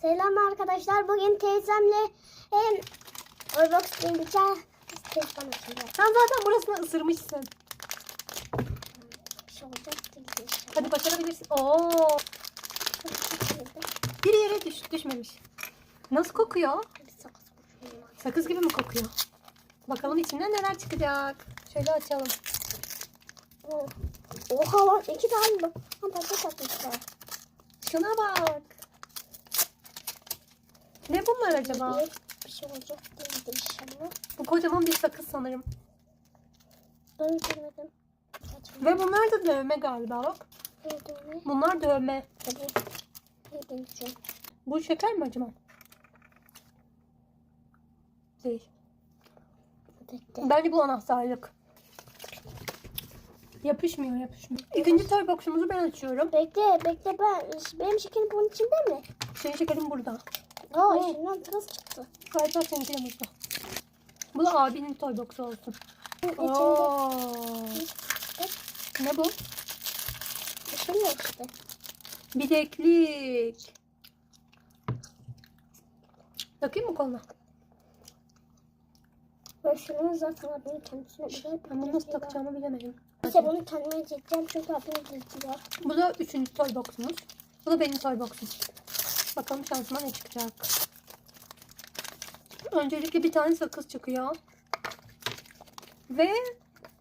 Selam arkadaşlar. Bugün teyzemle em, Roblox oynayacağız. Teyze bana söyle. Sen zaten burasını ısırmışsın. Bir şey olacak. Hadi başarabilirsin. Oo, bir yere düş, düşmemiş. Nasıl kokuyor? Sakız gibi mi kokuyor? Bakalım içinden neler çıkacak. Şöyle açalım. Oh. Oha lan iki tane bak. Şuna bak. Bunlar acaba? Bir, şey olacak değildir inşallah. Bu kocaman bir sakız sanırım. Ben görmedim. Ve bunlar da dövme galiba bak. O ne? Bunlar dövme. Ne deneyeceğim? Bu şeker mi acaba? Değil. Bekle. Bence bu anahtarlık. Yapışmıyor yapışmıyor. İkinci toy box'umuzu ben açıyorum. Bekle bekle ben. Benim şekerim bunun içinde mi? Senin şekerin burada. Aa içinden kız çıktı. Galiba seninki de burada. Bu da abinin toy box'u olsun. Ne bu? bir şey işte. Bileklik. Takayım mı koluna? Ben şunu zaten abinin kendisine güzel bir bunu nasıl takacağımı bilemedim. Neyse bunu kendime çekeceğim çünkü bilgi var. Bu da üçüncü toy box'umuz. Bu da benim toy box'um. Bakalım şansıma ne çıkacak. Öncelikle bir tane sakız çıkıyor. Ve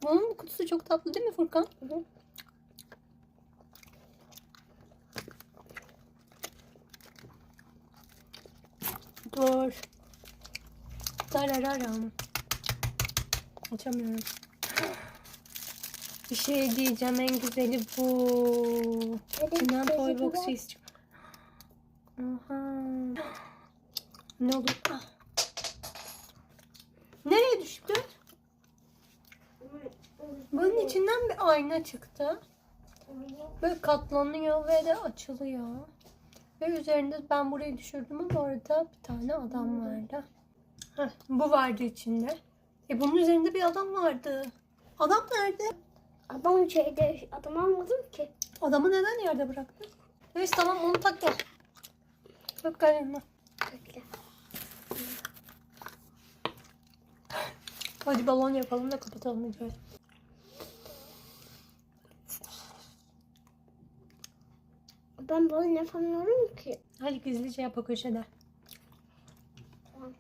bunun kutusu çok tatlı değil mi Furkan? Hı. Dur. Darararam. Açamıyorum. Bir şey diyeceğim en güzeli bu. Evet, İçinden toy box güzel. Aha. Ne oldu? Ah. Nereye düştü? Bunun içinden bir ayna çıktı. Böyle katlanıyor ve de açılıyor. Ve üzerinde ben burayı düşürdüm ama orada bir tane adam vardı. Heh, bu vardı içinde. E bunun üzerinde bir adam vardı. Adam nerede? Adam şeyde adam almadım ki. Adamı neden yerde bıraktın? Neyse tamam onu tak gel. Tut Hadi balon yapalım da kapatalım videoyu. Ben balon yapamıyorum ki. Hadi gizlice yap o köşede. Tamam.